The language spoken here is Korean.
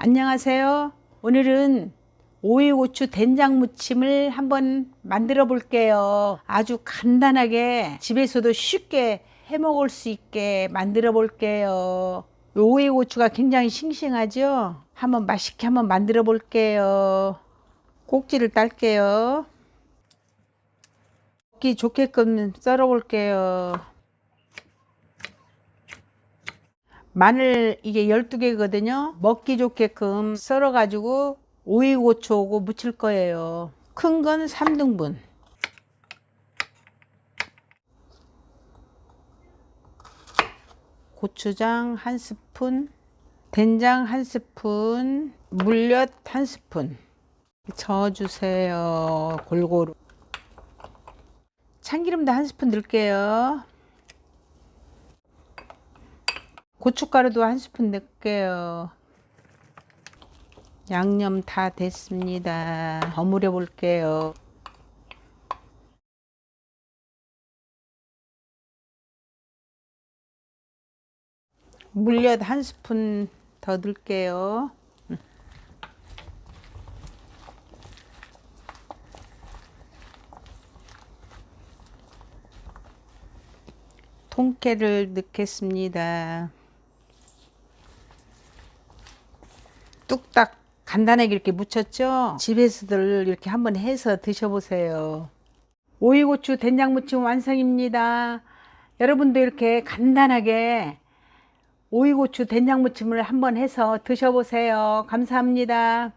안녕하세요. 오늘은 오이고추 된장 무침을 한번 만들어 볼게요. 아주 간단하게 집에서도 쉽게 해 먹을 수 있게 만들어 볼게요. 요 오이고추가 굉장히 싱싱하죠? 한번 맛있게 한번 만들어 볼게요. 꼭지를 딸게요. 먹기 좋게끔 썰어 볼게요. 마늘 이게 12개거든요. 먹기 좋게끔 썰어 가지고 오이 고추하고 무칠 거예요. 큰 건 3등분. 고추장 한 스푼, 된장 한 스푼, 물엿 한 스푼. 저어주세요. 골고루. 참기름도 한 스푼 넣을게요. 고춧가루도 한 스푼 넣을게요. 양념 다 됐습니다. 버무려 볼게요. 물엿 한 스푼 더 넣을게요. 통깨를 넣겠습니다. 뚝딱 간단하게 이렇게 무쳤죠? 집에서들 이렇게 한번 해서 드셔보세요. 오이고추 된장 무침 완성입니다. 여러분도 이렇게 간단하게 오이고추 된장 무침을 한번 해서 드셔보세요. 감사합니다.